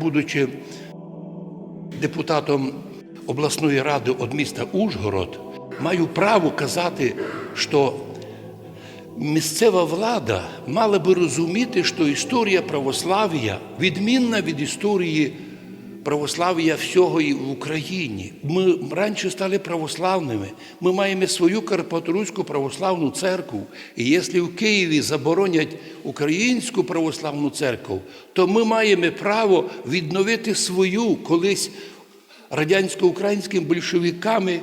Будучи депутатом обласної ради від міста Ужгород, маю право казати, що місцева влада мала би розуміти, що історія православ'я відмінна від історії православ'я всього і в Україні. Ми раніше стали православними. Ми маємо свою Карпаторуську православну церкву. І якщо в Києві заборонять українську православну церкву, то ми маємо право відновити свою колись радянсько-українськими большевиками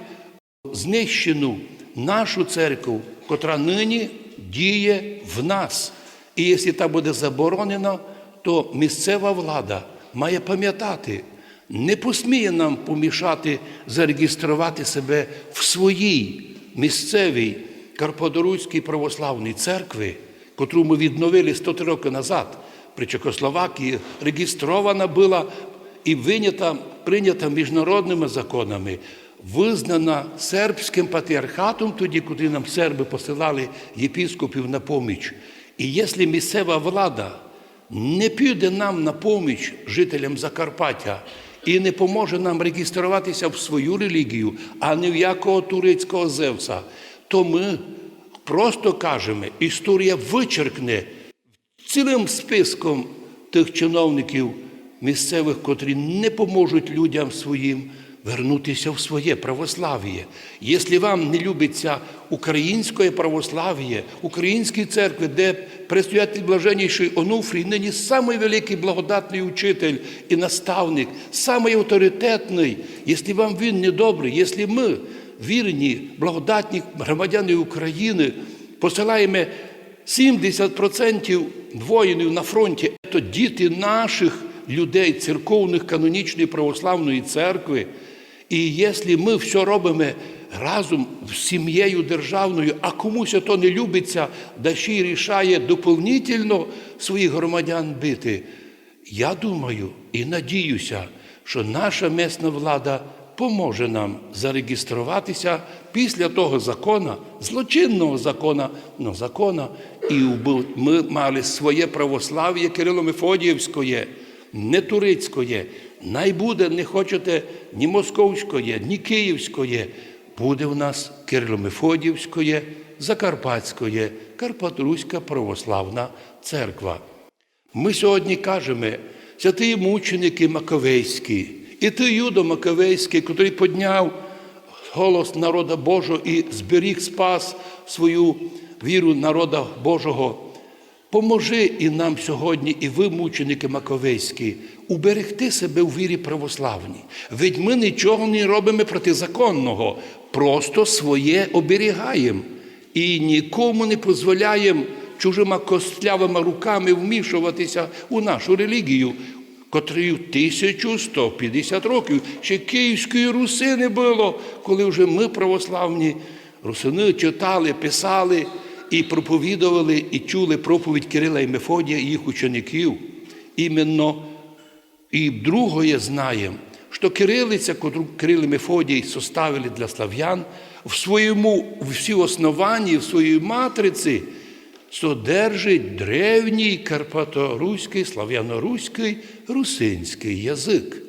знищену нашу церкву, котра нині діє в нас. І якщо та буде заборонена, то місцева влада має пам'ятати, не посміє нам помішати зареєструвати себе в своїй місцевій Карподоруській православній церкві, котру ми відновили 100 років назад при Чехословакії, реєстрована була і винята, прийнята міжнародними законами, визнана сербським патріархатом, тоді, куди нам серби посилали єпіскопів на поміч. І якщо місцева влада не піде нам на поміч жителям Закарпаття і не поможе нам реєструватися в свою релігію, а не в якого турецького Зевса, то ми просто кажемо, історія вичеркне цілим списком тих чиновників місцевих, котрі не поможуть людям своїм вернутися в своє православ'я. Якщо вам не любиться українське православ'я, українські церкви, де предстоятель блаженніший Онуфрій, нині самий великий благодатний учитель і наставник, самий авторитетний, якщо вам він не добрий, якщо ми, вірні, благодатні громадяни України, посилаємо 70% воїнів на фронті це діти наших людей, церковних канонічної православної церкви. І якщо ми все робимо разом з сім'єю державною, а комусь то не любиться, да ще й рішає доповнительно своїх громадян бити, я думаю і надіюся, що наша місна влада поможе нам зареєструватися після того закона, злочинного закона, ну закона, і ми мали своє православ'я Кирило-Мефодіївське, не турецьке. Най буде, не хочете ні московської, ні київської, буде у нас Кирило-Мефодіївське, Закарпатське, Карпатруська православна церква. Ми сьогодні кажемо, святий мученики Маковейські, і ти, Юдо Маковейський, який підняв голос народа Божого і зберіг спас свою віру народа Божого. Поможи і нам сьогодні, і ви, мученики Маковейські, уберегти себе у вірі православній. Ведь ми нічого не робимо протизаконного, просто своє оберігаємо і нікому не дозволяємо чужими костлявими руками вмішуватися у нашу релігію, котрою 1150 років ще Київської Руси не було, коли вже ми православні русини читали, писали і проповідували, і чули проповідь Кирила і Мефодія і їх учеників. Іменно і другое знаємо, що кирилиця, котру Кирил і Мефодій составили для слав'ян, в своєму всі основанні, в своїй матриці содержить древній карпаторуський, слав'яноруський, русинський язик.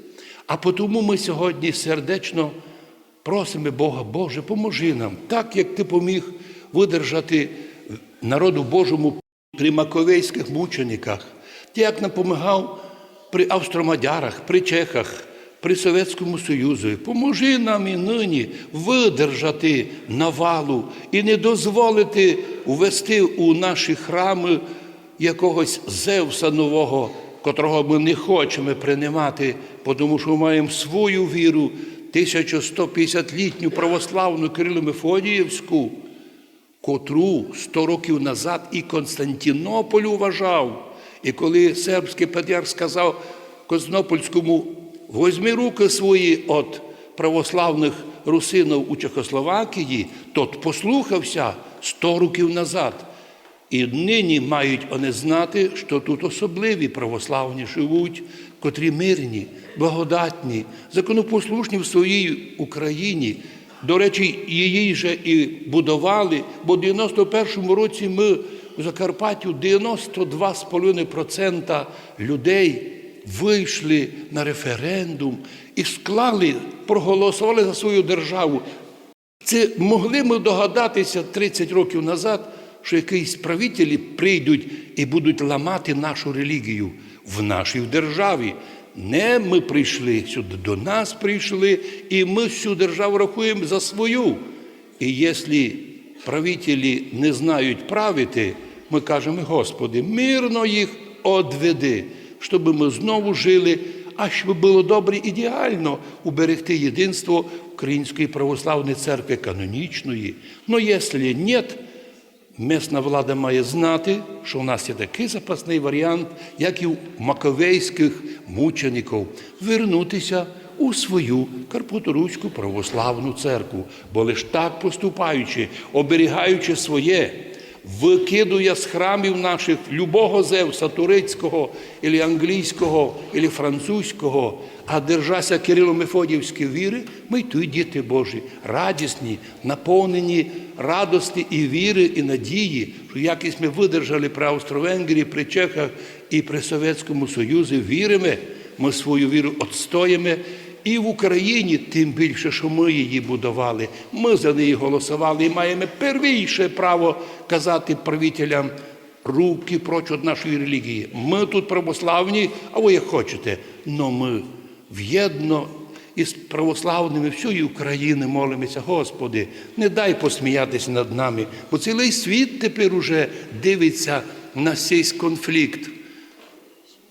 А тому ми сьогодні сердечно просимо Бога, Боже, поможи нам, так як Ти поміг видержати народу Божому при маковейських мучениках, як нам допомагав при австромадярах, при чехах, при Совєтському Союзі. Поможи нам і нині видержати навалу і не дозволити ввести у наші храми якогось Зевса нового, котрого ми не хочемо приймати, тому що ми маємо свою віру, 1150-літню православну Кирило Мефодіївську котру 100 років назад і Константинополь уважав. І коли сербський патріарх сказав Константинопольському, возьми руки свої від православних русинів у Чехословакії, тот послухався 100 років назад. І нині мають вони знати, що тут особливі православні живуть, котрі мирні, благодатні, законопослушні в своїй Україні. До речі, її же і будували, бо в 91-му році ми в Закарпаттю 92,5% людей вийшли на референдум і склали, проголосували за свою державу. Це могли ми догадатися 30 років назад, що якісь правителі прийдуть і будуть ламати нашу релігію в нашій державі. Не ми прийшли сюди, до нас прийшли, і ми всю державу рахуємо за свою. І якщо правителі не знають правити, ми кажемо, Господи, мирно їх одведи, щоб ми знову жили, а щоб було добре ідеально уберегти єдинство Української православної церкви канонічної. Ну, якщо ні, Місна влада має знати, що у нас є такий запасний варіант, як і у маковейських мучеників, вернутися у свою Карпаторуську православну церкву, бо лиш так поступаючи, оберігаючи своє, викидує з храмів наших любого Зевса, турецького, ілі англійського, ілі французького, а держася Кирило-Мефодіївської віри, ми й діти Божі, радісні, наповнені радості і віри, і надії, що якось ми видержали при Австро-Венгрії, при Чехах і при Совєтському Союзі, віримо, ми свою віру відстоїмо. І в Україні, тим більше, що ми її будували, ми за неї голосували і маємо первіше право казати правителям руки проч від нашої релігії. Ми тут православні, а ви як хочете. Но ми в'єдно із православними всієї України молимося, Господи, не дай посміятися над нами, бо цілий світ тепер уже дивиться на цей конфлікт.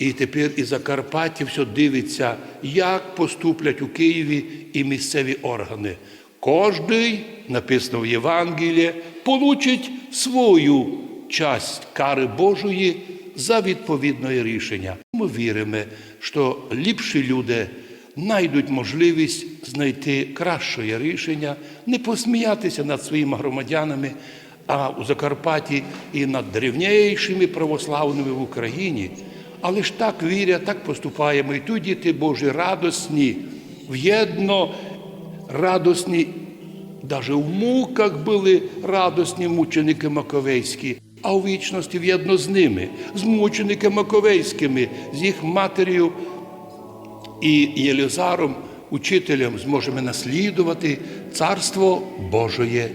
І тепер і Закарпаття все дивиться, як поступлять у Києві і місцеві органи. Кожний, написано в Євангелії, получить свою часть кари Божої за відповідне рішення. Ми віримо, що ліпші люди знайдуть можливість знайти краще рішення, не посміятися над своїми громадянами, а у Закарпатті і над древнішими православними в Україні. Але ж так вірять, так поступаємо. І тут діти Божі радосні, в'єдно радосні, навіть в муках були радосні мученики Маковейські, а у вічності в'єдно з ними, з мучениками Маковейськими, з їх матір'ю і Єлізаром, учителем, зможемо наслідувати Царство Божоє,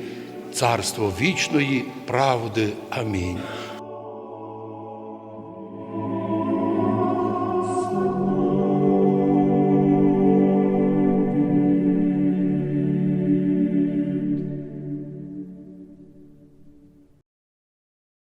Царство вічної правди. Амінь.